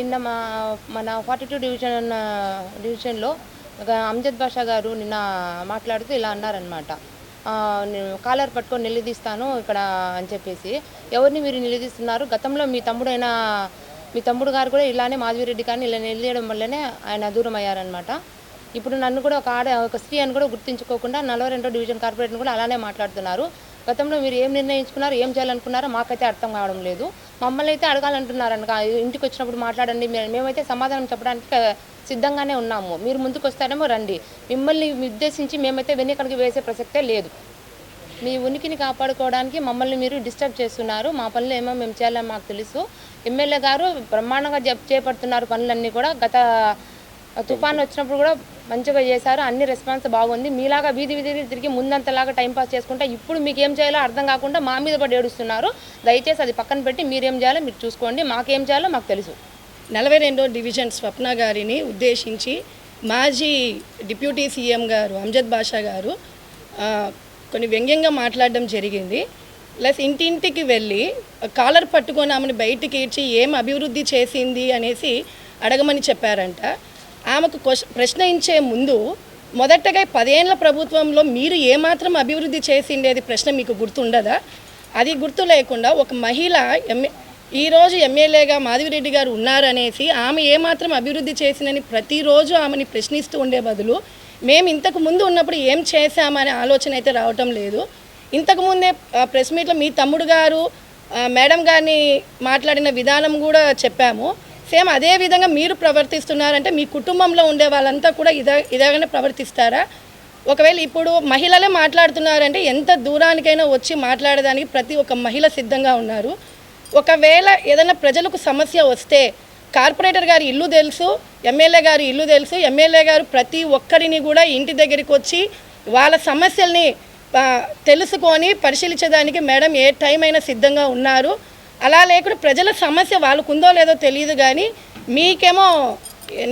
నిన్న మా మన ఫార్టీ టూ డివిజన్ డివిజన్లో ఒక అమ్జద్ బాషా గారు నిన్న మాట్లాడుతూ ఇలా అన్నారనమాట కాలర్ పట్టుకొని నిలదీస్తాను ఇక్కడ అని చెప్పేసి. ఎవరిని మీరు నిలదీస్తున్నారు? గతంలో మీ తమ్ముడైన మీ తమ్ముడు గారు కూడా ఇలానే మాధవిరెడ్డి కానీ ఇలా నిలదీయడం వల్లనే ఆయన దూరం అయ్యారనమాట ఇప్పుడు నన్ను కూడా ఒక ఆడ ఒక స్త్రీ అని కూడా గుర్తించుకోకుండా నలభై రెండో డివిజన్ కార్పొరేట్ని కూడా అలానే మాట్లాడుతున్నారు. గతంలో మీరు ఏం నిర్ణయించుకున్నారు ఏం చేయాలనుకున్నారో మాకైతే అర్థం కావడం లేదు. మమ్మల్ని అయితే అడగాలంటున్నారు ఇంటికి వచ్చినప్పుడు మాట్లాడండి. మేమైతే సమాధానం చెప్పడానికి సిద్ధంగానే ఉన్నాము. మీరు ముందుకు వస్తారేమో రండి. మిమ్మల్ని ఉద్దేశించి మేమైతే వెనుకడికి వేసే ప్రసక్తే లేదు. మీ ఉనికిని కాపాడుకోవడానికి మమ్మల్ని మీరు డిస్టర్బ్ చేస్తున్నారు. మా పనులు ఏమో మేము చేయాలని మాకు తెలుసు. ఎమ్మెల్యే గారు బ్రహ్మాండంగా చేపడుతున్నారు పనులన్నీ కూడా. గత తుఫాన్ వచ్చినప్పుడు కూడా మంచిగా చేశారు అన్ని రెస్పాన్స్ బాగుంది. మీలాగా వీధి వీధి తిరిగి ముందంతలాగా టైంపాస్ చేసుకుంటే ఇప్పుడు మీకు ఏం చేయాలో అర్థం కాకుండా మా మీద పడి ఏడుస్తున్నారు. దయచేసి అది పక్కన పెట్టి మీరేం చేయాలో మీరు చూసుకోండి. మాకేం చేయాలో మాకు తెలుసు. నలభై రెండో డివిజన్ స్వప్న గారిని ఉద్దేశించి మాజీ డిప్యూటీ సీఎం గారు అంజద్ బాషా గారు కొన్ని వ్యంగ్యంగా మాట్లాడడం జరిగింది. ప్లస్ ఇంటింటికి వెళ్ళి కాలర్ పట్టుకొని ఆమెను బయటికి ఇచ్చి ఏం అభివృద్ధి చేసింది అనేసి అడగమని చెప్పారంట. ఆమెకు క్వశ్చ ప్రశ్నించే ముందు మొదటగా పదేళ్ళ ప్రభుత్వంలో మీరు ఏమాత్రం అభివృద్ధి చేసిండేది ప్రశ్న మీకు గుర్తుండదా? అది గుర్తు లేకుండా ఒక మహిళ ఎంఏ ఈరోజు ఎమ్మెల్యేగా మాధవిరెడ్డి గారు ఉన్నారనేసి ఆమె ఏమాత్రం అభివృద్ధి చేసిందని ప్రతిరోజు ఆమెని ప్రశ్నిస్తూ ఉండే బదులు మేము ఇంతకు ముందు ఉన్నప్పుడు ఏం చేశామనే ఆలోచన అయితే రావటం లేదు. ఇంతకుముందే ప్రెస్ మీట్లో మీ తమ్ముడు గారు మేడం గారిని మాట్లాడిన విధానం కూడా చెప్పాము. సేమ్ అదే విధంగా మీరు ప్రవర్తిస్తున్నారంటే మీ కుటుంబంలో ఉండే వాళ్ళంతా కూడా ఇదే ఇలాగనే ప్రవర్తిస్తారా? ఒకవేళ ఇప్పుడు మహిళలే మాట్లాడుతున్నారంటే ఎంత దూరానికైనా వచ్చి మాట్లాడడానికి ప్రతి ఒక్క మహిళ సిద్ధంగా ఉన్నారు. ఒకవేళ ఏదైనా ప్రజలకు సమస్య వస్తే కార్పొరేటర్ గారి ఇల్లు తెలుసు ఎమ్మెల్యే గారి ఇల్లు తెలుసు ఎమ్మెల్యే గారు ప్రతి ఒక్కరిని కూడా ఇంటి దగ్గరికి వచ్చి వాళ్ళ సమస్యల్ని తెలుసుకొని పరిశీలించడానికి మేడం ఏ టైం అయినా సిద్ధంగా ఉన్నారు. అలా లేకుండా ప్రజల సమస్య వాళ్ళకు ఉందో లేదో తెలియదు కానీ మీకేమో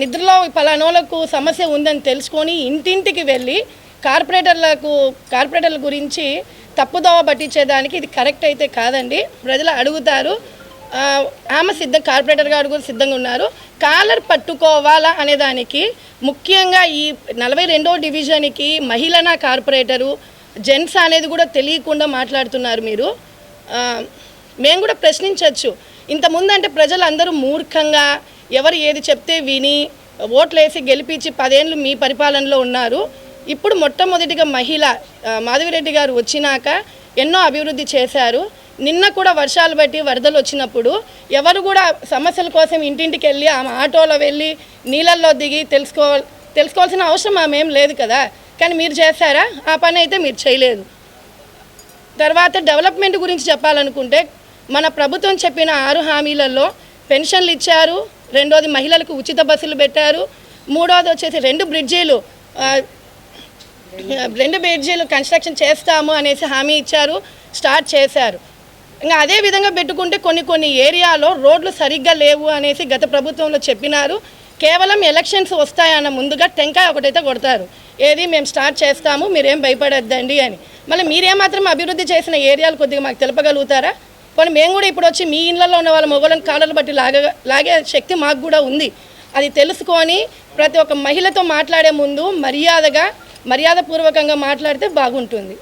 నిద్రలో పలానోళ్ళకు సమస్య ఉందని తెలుసుకొని ఇంటింటికి వెళ్ళి కార్పొరేటర్లకు కార్పొరేటర్ల గురించి తప్పుదోవ పట్టించేదానికి ఇది కరెక్ట్ అయితే కాదండి. ప్రజలు అడుగుతారు. ఆమె సిద్ధం కార్పొరేటర్ గారు కూడా సిద్ధంగా ఉన్నారు. కాలర్ పట్టుకోవాలా అనేదానికి ముఖ్యంగా ఈ నలభై రెండో డివిజన్కి మహిళనా కార్పొరేటరు జెంట్స్ అనేది కూడా తెలియకుండా మాట్లాడుతున్నారు మీరు. మేము కూడా ప్రశ్నించవచ్చు. ఇంతకుముందు అంటే ప్రజలు అందరూ మూర్ఖంగా ఎవరు ఏది చెప్తే విని ఓట్లేసి గెలిపించి పదేళ్ళు మీ పరిపాలనలో ఉన్నారు. ఇప్పుడు మొట్టమొదటిగా మహిళ మాధవిరెడ్డి గారు వచ్చినాక ఎన్నో అభివృద్ధి చేశారు. నిన్న కూడా వర్షాలు బట్టి వరదలు వచ్చినప్పుడు ఎవరు కూడా సమస్యల కోసం ఇంటింటికి వెళ్ళి ఆమె ఆటోలో వెళ్ళి నీళ్ళల్లో దిగి తెలుసుకో తెలుసుకోవాల్సిన అవసరం ఆమె ఏం లేదు కదా. కానీ మీరు చేశారా? ఆ పని అయితే మీరు చేయలేదు. తర్వాత డెవలప్మెంట్ గురించి చెప్పాలనుకుంటే మన ప్రభుత్వం చెప్పిన ఆరు హామీలలో పెన్షన్లు ఇచ్చారు రెండోది మహిళలకు ఉచిత బస్సులు పెట్టారు మూడోది వచ్చేసి రెండు బ్రిడ్జీలు రెండు బ్రిడ్జీలు కన్స్ట్రక్షన్ చేస్తాము అనేసి హామీ ఇచ్చారు స్టార్ట్ చేశారు. ఇంకా అదే విధంగా పెట్టుకుంటే కొన్ని కొన్ని ఏరియాలో రోడ్లు సరిగ్గా లేవు అనేసి గత ప్రభుత్వంలో చెప్పినారు. కేవలం ఎలక్షన్స్ వస్తాయన్న ముందుగా టెంకాయ ఒకటైతే కొడతారు. ఏది మేము స్టార్ట్ చేస్తాము మీరేం భయపడద్దండి అని. మళ్ళీ మీరేమాత్రం అభివృద్ధి చేసిన ఏరియాలు కొద్దిగా మాకు తెలపగలుగుతారా? పోనీ మేము కూడా ఇప్పుడు వచ్చి మీ ఇళ్ళల్లో ఉన్న వాళ్ళ మొగలను కాళ్ళను బట్టి లాగ లాగే శక్తి మాకు కూడా ఉంది. అది తెలుసుకొని ప్రతి ఒక్క మహిళతో మాట్లాడే ముందు మర్యాదగా మర్యాదపూర్వకంగా మాట్లాడితే బాగుంటుంది.